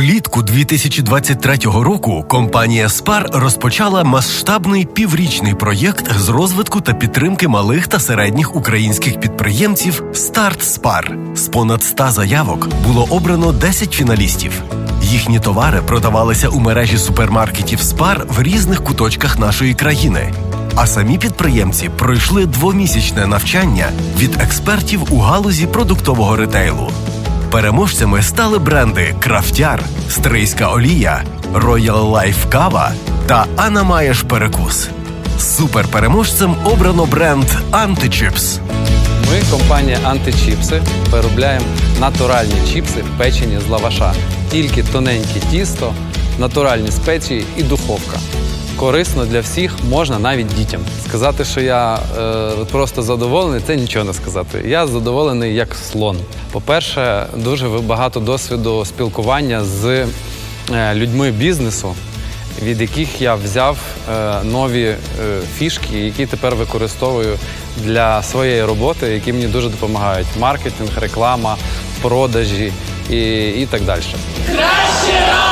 Влітку 2023 року компанія Спар розпочала масштабний піврічний проєкт з розвитку та підтримки малих та середніх українських підприємців Старт Спар. З понад 100 заявок було обрано 10 фіналістів. Їхні товари продавалися у мережі супермаркетів Спар в різних куточках нашої країни. А самі підприємці пройшли двомісячне навчання від експертів у галузі продуктового ретейлу. Переможцями стали бренди Крафтяр, Стрийська олія, Royal Life Кава та Анна Маєш Перекус. Суперпереможцем обрано бренд Античіпс. Ми, компанія Античіпси, виробляємо натуральні чіпси, печені з лаваша. Тільки тоненьке тісто, натуральні спеції і духовка. Корисно для всіх, можна навіть дітям. Сказати, що я е, просто задоволений, це нічого не сказати. Я задоволений як слон. По-перше, дуже багато досвіду спілкування з е, людьми бізнесу, від яких я взяв е, нові е, фішки, які тепер використовую для своєї роботи, які мені дуже допомагають: маркетинг, реклама, продажі і, і так далі. Краще!